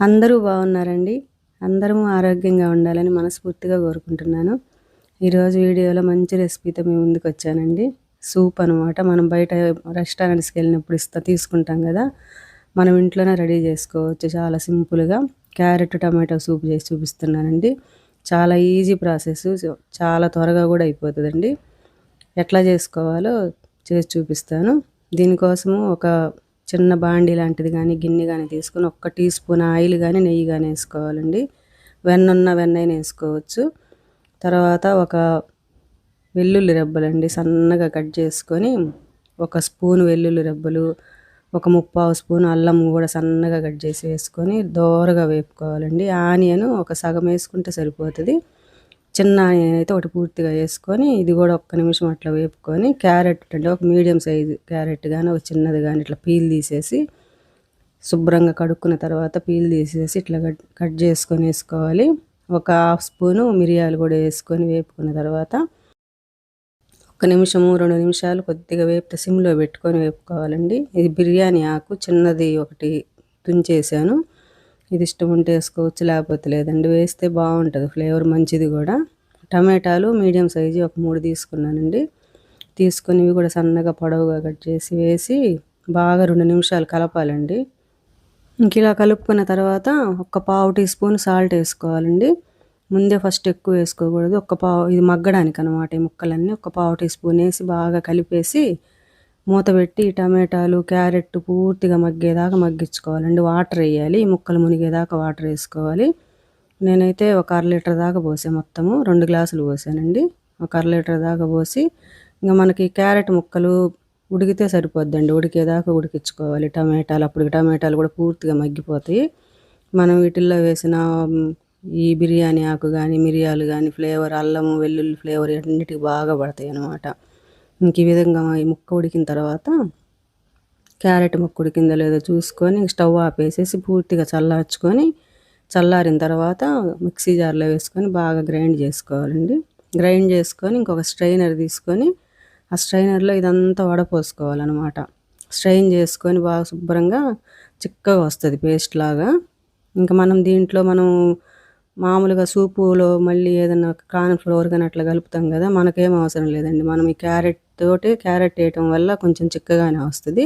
అందరూ బాగున్నారండి. అందరము ఆరోగ్యంగా ఉండాలని మనస్ఫూర్తిగా కోరుకుంటున్నాను. ఈరోజు వీడియోలో మంచి రెసిపీతో మేము ముందుకు వచ్చానండి. సూప్ అనమాట మనం బయట రెస్టారెంట్స్కి వెళ్ళినప్పుడు ఇస్తా తీసుకుంటాం కదా మనం ఇంట్లోనే రెడీ చేసుకోవచ్చు. చాలా సింపుల్గా క్యారెట్ టమాటో సూప్ చేసి చూపిస్తున్నానండి. చాలా ఈజీ ప్రాసెస్. చాలా త్వరగా కూడా అయిపోతుందండి. ఎట్లా చేసుకోవాలో చేసి చూపిస్తాను. దీనికోసము ఒక చిన్న బాండి లాంటిది కానీ గిన్నె కానీ తీసుకొని ఒక్క టీ స్పూన్ ఆయిల్ కానీ నెయ్యి కానీ వేసుకోవాలండి. వెన్న ఉన్న వెన్నైనా వేసుకోవచ్చు. తర్వాత ఒక వెల్లుల్లి రెబ్బలండి సన్నగా కట్ చేసుకొని ఒక స్పూన్ వెల్లుల్లి రెబ్బలు ఒక ముప్పావు స్పూన్ అల్లం కూడా సన్నగా కట్ చేసి వేసుకొని దోరగా వేపుకోవాలండి. ఆనియన్ ఒక సగం వేసుకుంటే సరిపోతుంది. చిన్న ఆనియన్ అయితే ఒకటి పూర్తిగా వేసుకొని ఇది కూడా ఒక్క నిమిషం అట్లా వేపుకొని క్యారెట్ అంటే ఒక మీడియం సైజు క్యారెట్ కానీ ఒక చిన్నది కానీ ఇట్లా పీల్ తీసేసి శుభ్రంగా కడుక్కున్న తర్వాత పీల్ తీసేసి ఇట్లా కట్ చేసుకొని వేసుకోవాలి. ఒక హాఫ్ స్పూను మిరియాలు కూడా వేసుకొని వేపుకున్న తర్వాత ఒక నిమిషము రెండు నిమిషాలు కొద్దిగా వేపితే సిమ్లో పెట్టుకొని వేపుకోవాలండి. ఇది బిర్యానీ ఆకు చిన్నది ఒకటి తుంచేసాను. ఇది ఇష్టం ఉంటే వేసుకోవచ్చు లేకపోతే లేదండి. వేస్తే బాగుంటుంది ఫ్లేవర్ మంచిది కూడా. టమాటాలు మీడియం సైజు ఒక మూడు తీసుకున్నానండి. తీసుకొని ఇవి కూడా సన్నగా పొడవుగా కట్ చేసి వేసి బాగా రెండు నిమిషాలు కలపాలండి. ఇంక ఇలా కలుపుకున్న తర్వాత ఒక పావు టీ స్పూన్ సాల్ట్ వేసుకోవాలండి. ముందే ఫస్ట్ ఎక్కువ వేసుకోకూడదు. ఒక పావు ఇది మగ్గడానికి అనమాట ఈ ముక్కలన్నీ. ఒక పావు టీ స్పూన్ వేసి బాగా కలిపేసి మూత పెట్టి టమాటాలు క్యారెట్ పూర్తిగా మగ్గేదాకా మగ్గించుకోవాలండి వాటర్ వేయాలి. ముక్కలు మునిగేదాకా వాటర్ వేసుకోవాలి. నేనైతే ఒక అర లీటర్ దాకా పోసా మొత్తము. రెండు గ్లాసులు పోసానండి. ఒక అర లీటర్ దాకా పోసి ఇంకా మనకి క్యారెట్ ముక్కలు ఉడికితే సరిపోద్దండి. ఉడికేదాకా ఉడికించుకోవాలి టమాటాలు. అప్పుడు టమాటాలు కూడా పూర్తిగా మగ్గిపోతాయి. మనం వీటిల్లో వేసిన ఈ బిర్యానీ ఆకు కానీ మిరియాలు కానీ ఫ్లేవర్ అల్లము వెల్లుల్లి ఫ్లేవర్ అన్నిటికీ బాగా పడతాయి అన్నమాట. ఇంక ఈ విధంగా ఈ ముక్క ఉడికిన తర్వాత క్యారెట్ ముక్క ఉడికిందో లేదో చూసుకొని స్టవ్ ఆపేసేసి పూర్తిగా చల్లార్చుకొని చల్లారిన తర్వాత మిక్సీ జార్లో వేసుకొని బాగా గ్రైండ్ చేసుకోవాలండి. గ్రైండ్ చేసుకొని ఇంకొక స్ట్రైనర్ తీసుకొని ఆ స్ట్రైనర్లో ఇదంతా వడపోసుకోవాలన్నమాట. స్ట్రైన్ చేసుకొని బాగా శుభ్రంగా చిక్కగా వస్తుంది పేస్ట్ లాగా. ఇంకా మనం దీంట్లో మనం మామూలుగా సూపులో మళ్ళీ ఏదైనా కార్న్ఫ్లోర్ కానీ అట్లా కలుపుతాం కదా మనకేం అవసరం లేదండి. మనం ఈ క్యారెట్ తోటి క్యారెట్ వేయటం వల్ల కొంచెం చిక్కగానే వస్తుంది.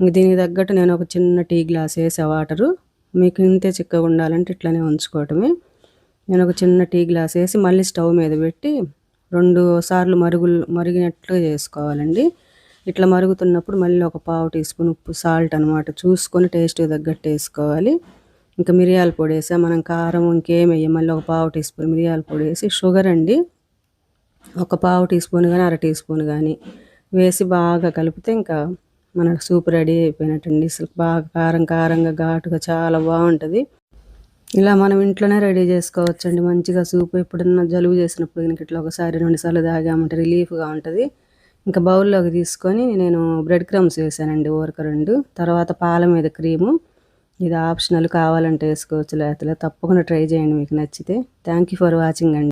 ఇంక దీనికి తగ్గట్టు నేను ఒక చిన్న టీ గ్లాస్ వేసే వాటరు. మీకు ఇంతే చిక్కగా ఉండాలంటే ఇట్లనే ఉంచుకోవటమే. నేను ఒక చిన్న టీ గ్లాస్ వేసి మళ్ళీ స్టవ్ మీద పెట్టి రెండు సార్లు మరుగులు మరిగినట్లు చేసుకోవాలండి. ఇట్లా మరుగుతున్నప్పుడు మళ్ళీ ఒక పావు టీ స్పూన్ ఉప్పు సాల్ట్ అనమాట చూసుకొని టేస్ట్ తగ్గట్టు వేసుకోవాలి. ఇంకా మిరియాల పొడి వేసా. మనం కారం ఇంకేం వేయం. మళ్ళీ ఒక పావు టీ స్పూన్ మిరియాల పొడి వేసి షుగర్ అండి. ఒక పావు టీ స్పూన్ కానీ అర టీ స్పూన్ కానీ వేసి బాగా కలిపితే ఇంకా మన సూప్ రెడీ అయిపోయినట్టండి. అసలు బాగా కారం కారంగా ఘాటుగా చాలా బాగుంటుంది. ఇలా మనం ఇంట్లోనే రెడీ చేసుకోవచ్చండి. మంచిగా సూప్ ఎప్పుడన్నా జలుబు చేసినప్పుడు కనుక ఇట్లా ఒకసారి రెండుసార్లు తాగామంటే రిలీఫ్గా ఉంటుంది. ఇంకా బౌల్లోకి తీసుకొని నేను బ్రెడ్ క్రమ్స్ వేసానండి. ఊరక రెండు. తర్వాత పాల మీద క్రీము. ఇది ఆప్షనల్ కావాలంటే వేసుకోవచ్చు. లేకపోతే తప్పకుండా ట్రై చేయండి. మీకు నచ్చితే థ్యాంక్ యూ ఫర్ వాచింగ్ అండి.